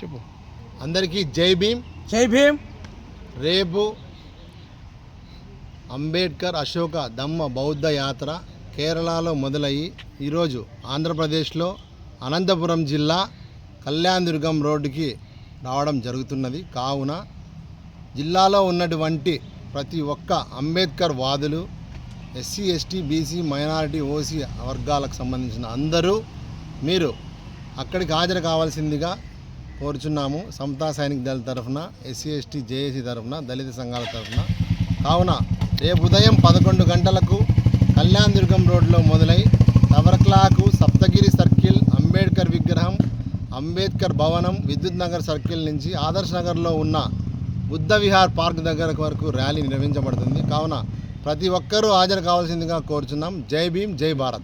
చెప్పు. అందరికీ జై భీమ్. జై భీమ్. రేపు అంబేద్కర్ అశోక దమ్మ బౌద్ధ యాత్ర కేరళలో మొదలయ్యి ఈరోజు ఆంధ్రప్రదేశ్లో అనంతపురం జిల్లా కళ్యాణదుర్గం రోడ్డుకి రావడం జరుగుతున్నది. కావున జిల్లాలో ఉన్నటువంటి ప్రతి ఒక్క అంబేద్కర్ వాదులు SC ST BC minority OC వర్గాలకు సంబంధించిన అందరూ మీరు అక్కడికి హాజరు కావాల్సిందిగా కోరుచున్నాము. సమతా సైనిక్ దళ తరఫున ఎస్సీ ఎస్టీ జేఏసీ తరఫున దళిత సంఘాల తరఫున. కావున రేపు ఉదయం పదకొండు గంటలకు కళ్యాణ్ దుర్గం రోడ్లో మొదలై టవర్క్లాకు సప్తగిరి సర్కిల్ అంబేద్కర్ విగ్రహం అంబేద్కర్ భవనం విద్యుత్ నగర్ సర్కిల్ నుంచి ఆదర్శ్ నగర్లో ఉన్న బుద్ధ విహార్ పార్క్ దగ్గర వరకు ర్యాలీ నిర్వహించబడుతుంది. కావున ప్రతి ఒక్కరూ హాజరు కావాల్సిందిగా కోరుచున్నాం. జై భీమ్ జై భారత్.